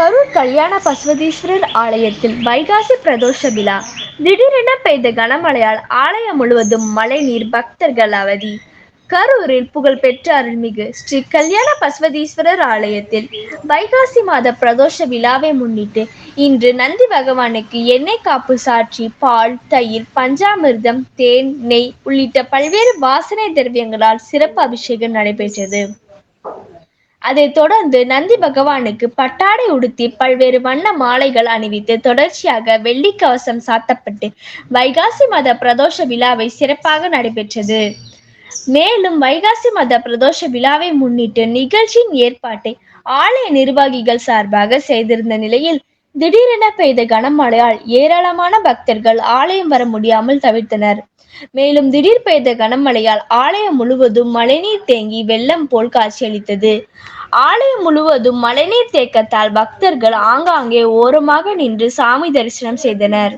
கரூர் கல்யாண பசுவதீஸ்வரர் ஆலயத்தில் வைகாசி பிரதோஷ விழா. திடீரென பெய்த கனமழையால் ஆலயம் முழுவதும் மழைநீர் பக்தர்கள் அவதி. கரூரில் புகழ்பெற்ற அருள்மிகு ஸ்ரீ கல்யாண பசுவதீஸ்வரர் ஆலயத்தில் வைகாசி மாத பிரதோஷ விழாவை முன்னிட்டு இன்று நந்தி பகவானுக்கு எண்ணெய் காப்பு சாற்றி பால் தயிர் பஞ்சாமிர்தம் தேன் நெய் உள்ளிட்ட பல்வேறு வாசனை திரவியங்களால் சிறப்பு அபிஷேகம் நடைபெற்றது. அதைத் தொடர்ந்து நந்தி பகவானுக்கு பட்டாடை உடுத்தி பல்வேறு வண்ண மாலைகள் அணிவித்து தொடர்ச்சியாக வெள்ளி கவசம் சாத்தப்பட்டு வைகாசி மத பிரதோஷ விழாவை சிறப்பாக நடைபெற்றது. மேலும் வைகாசி மத பிரதோஷ விழாவை முன்னிட்டு நிகழ்ச்சியின் ஏற்பாட்டை ஆலய நிர்வாகிகள் சார்பாக செய்திருந்த நிலையில் திடீரென பெய்த கனமழையால் ஏராளமான பக்தர்கள் ஆலயம் வர முடியாமல் தவிர்த்தனர் மேலும் திடீர் பெய்த கனமழையால் ஆலயம் முழுவதும் மழைநீர் தேங்கி வெள்ளம் போல் காட்சியளித்தது. ஆலயம் முழுவதும் மழைநீர் தேக்கத்தால் பக்தர்கள் ஆங்காங்கே ஓரமாக நின்று சாமி தரிசனம் செய்தனர்.